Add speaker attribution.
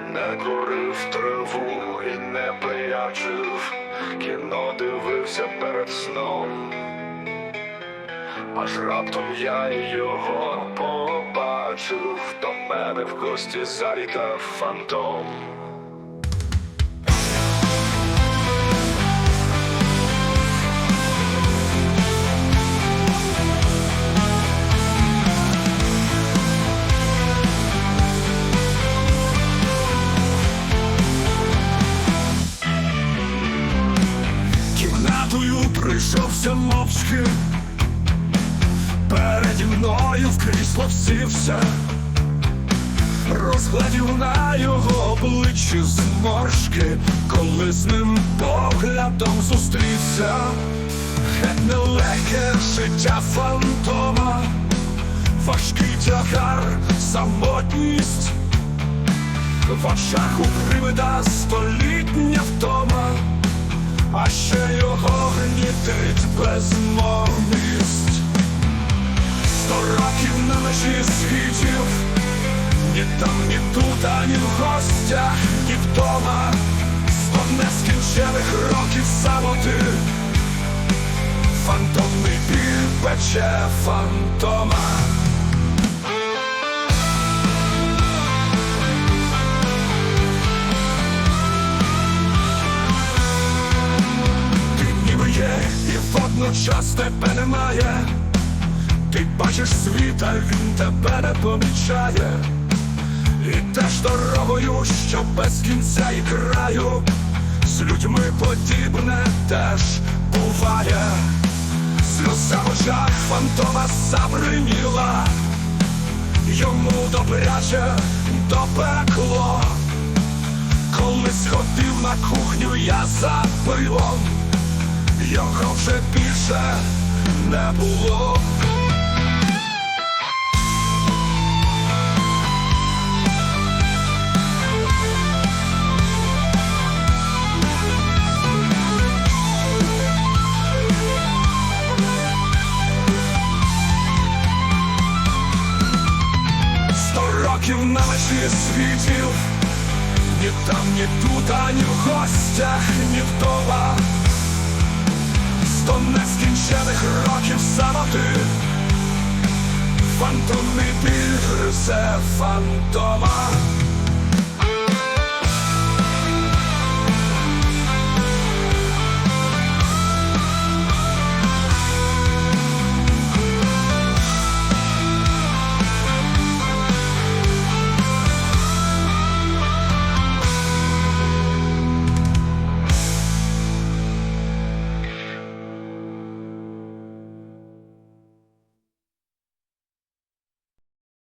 Speaker 1: не курив траву і не пиячив, кіно дивився перед сном. Аж раптом я його побачив, до мене в гості завітав фантом. Кімнатою прийшовся мовчки, переді мною в крісло всівся, розгладів на його обличчі зморшки, коли з ним поглядом зустрівся, геть нелегке життя фантома, важкий тягар, самотність. В очах у привида столітня втома, а ще його гнітить безмовність. Сто років на межі світів, ні там, ні тут, ані в гостях, ні вдома, сто нескінчених років самоти, фантомний біль пече фантома. Водночас тебе немає. Ти бачиш світ, а він тебе не помічає. І теж дорогою, що без кінця і краю, з людьми подібне теж буває. Сльоза в очах фантома забриніла, йому добряче допекло. Коли сходив на кухню я за пивом, його вже більше не було. Років на межі світів, ні там, ні тут, ані в гостях, ні вдома. Самоти, фантомний біль гризе фантома.